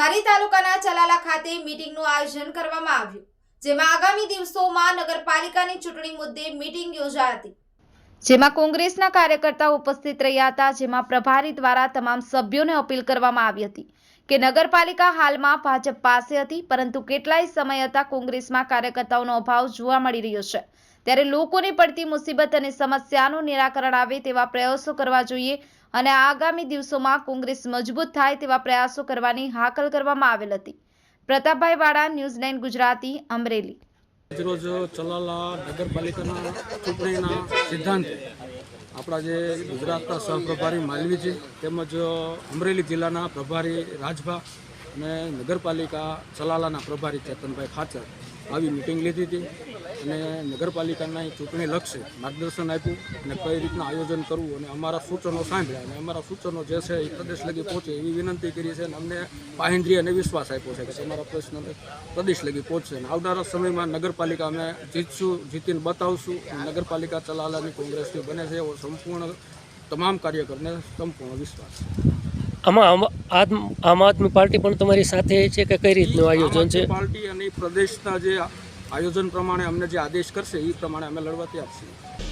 ધારી તાલુકાના ચલાલા ખાતે મીટિંગનું આયોજન કરવામાં આવ્યું, જેમાં આગામી દિવસોમાં નગરપાલિકાની ચૂંટણી મુદ્દે મીટિંગ યોજાઈ હતી. જેમાં કોંગ્રેસના કાર્યકર્તાઓ ઉપસ્થિત રહ્યા હતા, જેમાં પ્રભારી દ્વારા તમામ સભ્યોને અપીલ કરવામાં આવી હતી કે નગરપાલિકા હાલમાં ભાજપ પાસે હતી, પરંતુ કેટલાય સમય હતા કોંગ્રેસમાં કાર્યકર્તાઓનો અભાવ જોવા મળી રહ્યો છે. ત્યારે લોકોને પડતી મુસીબત અને સમસ્યાનું નિરાકરણ આવે તેવા પ્રયાસો કરવા જોઈએ અને આગામી દિવસોમાં કોંગ્રેસ મજબૂત થાય તેવા પ્રયાસો કરવાની હાકલ કરવામાં આવેલ હતી. પ્રતાપભાઈ વાળા ન્યૂઝ નાઇન ગુજરાતી, અમરેલી. આજરોજ ચલાલા નગરપાલિકાના ચૂંટણીના સિદ્ધાંત આપણા જે ગુજરાતના સહપ્રભારી માલવીજી તેમજ અમરેલી જિલ્લાના પ્રભારી રાજભા અને નગરપાલિકા ચલાલાના પ્રભારી ચેતનભાઈ ખાચર આવી મિટિંગ લીધી હતી. અને નગરપાલિકાના ચૂંટણી લક્ષે માર્ગદર્શન આપ્યું અને કઈ રીતના આયોજન કરવું અને અમારા સૂચનો સાંભળ્યા અને અમારા સૂચનો જે છે એ પ્રદેશ લગી પહોંચે એવી વિનંતી કરી છે અને અમને પાહિન્દ્રી અને વિશ્વાસ આપ્યો છે કે અમારા પ્રશ્ન પ્રદેશ લગી પહોંચશે. અને આવનારા સમયમાં નગરપાલિકા અમે જીતશું જીતીને બતાવશું. અને નગરપાલિકા ચલાલાની કોંગ્રેસની બને છે એવો સંપૂર્ણ તમામ કાર્યકરને સંપૂર્ણ વિશ્વાસ છે. આમાં આમ- આદમી પાર્ટી પણ તમારી સાથે છે કે કઈ રીતનું આયોજન છે? પાર્ટી અને પ્રદેશના જે આયોજન પ્રમાણે અમને જે આદેશ કરશે એ પ્રમાણે અમે લડવા તૈયાર છીએ.